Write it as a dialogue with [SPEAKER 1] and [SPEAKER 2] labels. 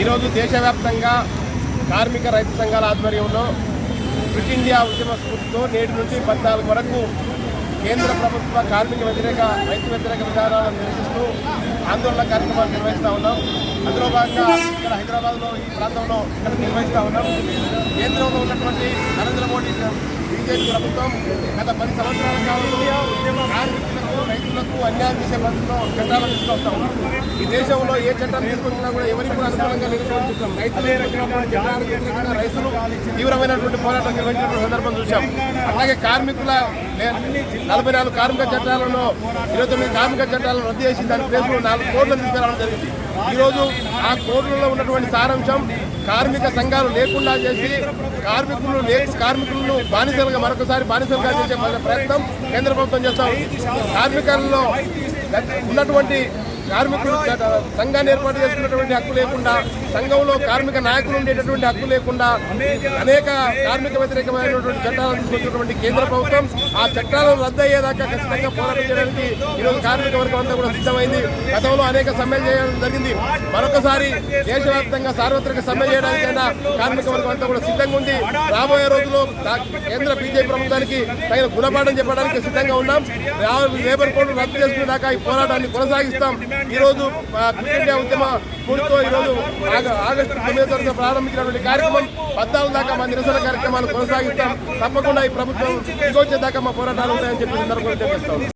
[SPEAKER 1] ఈరోజు దేశవ్యాప్తంగా కార్మిక రైతు సంఘాల ఆధ్వర్యంలో క్విట్ ఇండియా ఉద్యమ స్ఫూర్తితో నేటి నుంచి పద్నాలుగు వరకు కేంద్ర ప్రభుత్వ కార్మిక వ్యతిరేక రైతు వ్యతిరేక విధానాలను నిరసిస్తూ ఆందోళన కార్యక్రమాలు నిర్వహిస్తూ ఉన్నాం. అందులో భాగంగా ఇక్కడ హైదరాబాద్లో ఈ ప్రాంతంలో ఇక్కడ నిర్వహిస్తూ ఉన్నాం. కేంద్రంలో ఉన్నటువంటి నరేంద్ర మోడీ బీజేపీ ప్రభుత్వం గత పది సంవత్సరాల కాలంలో కార్మిక అన్యాయం చేసే పద్ధతిలో చట్టాలు తీసుకొస్తా ఈ దేశంలో ఏ చట్టాలు తీసుకొచ్చినా కూడా ఎవరికి కూడా అనుకూలంగా నిలుచుకుంటున్నాం రైతులు తీసుకొచ్చినటువంటి రైతులు తీవ్రమైనటువంటి పోరాటం నిర్వహించినటువంటి సందర్భం చూశాం అలాగే కార్మికుల నలభై నాలుగు కార్మిక చట్టాలను ఇరవై తొమ్మిది కార్మిక చట్టాలను రద్దు చేసి దాని ప్లేస్లో నాలుగు కోట్లు తీసుకురావడం జరిగింది. ఈరోజు ఆ కోర్టులలో ఉన్నటువంటి సారాంశం కార్మిక సంఘాలు లేకుండా చేసి కార్మికులు కార్మికులను బానిసలుగా మరొకసారి బానిసలుగా చేసే ప్రయత్నం కేంద్ర ప్రభుత్వం చేస్తా ఉంది. ఉన్నటువంటి కార్మికులు సంఘాన్ని ఏర్పాటు చేసుకున్నటువంటి హక్కు లేకుండా సంఘంలో కార్మిక నాయకులు ఉండేటటువంటి హక్కు లేకుండా అనేక కార్మిక వ్యతిరేకమైనటువంటి చట్టాలను తీసుకొచ్చినటువంటి కేంద్ర ప్రభుత్వం ఆ చట్టాలను రద్దు అయ్యేదాకా ఖచ్చితంగా పోరాటం చేయడానికి ఈరోజు కార్మిక వర్గం అంతా కూడా సిద్ధమైంది. గతంలో అనేక సమ్మెలు చేయడం జరిగింది. మరొకసారి దేశవ్యాప్తంగా సార్వత్రిక సమ్మె చేయడానికైనా కార్మిక వర్గం అంతా కూడా సిద్ధంగా ఉంది. రాబోయే రోజుల్లో కేంద్ర బీజేపీ ప్రభుత్వానికి తగిన గుణపాఠం చెప్పడానికి సిద్ధంగా ఉన్నాం. లేబర్ కోడ్ రద్దు చేసుకునేదాకా ఈ పోరాటాన్ని కొనసాగిస్తాం. ఈ రోజు ఆ, క్విట్ ఇండియా ఉద్యమ స్ఫూర్తితో ఈ రోజు ఆగస్టు తొమ్మిదో తారీఖున ప్రారంభించినటువంటి కార్యక్రమం పద్నాలుగు దాకా మా నిరసన కార్యక్రమాలు కొనసాగిస్తాం. తప్పకుండా ఈ ప్రభుత్వం దిగొచ్చేదాకా మా పోరాటాలు ఉంటాయని చెప్పి సందర్భంగా తెలియజేస్తాం.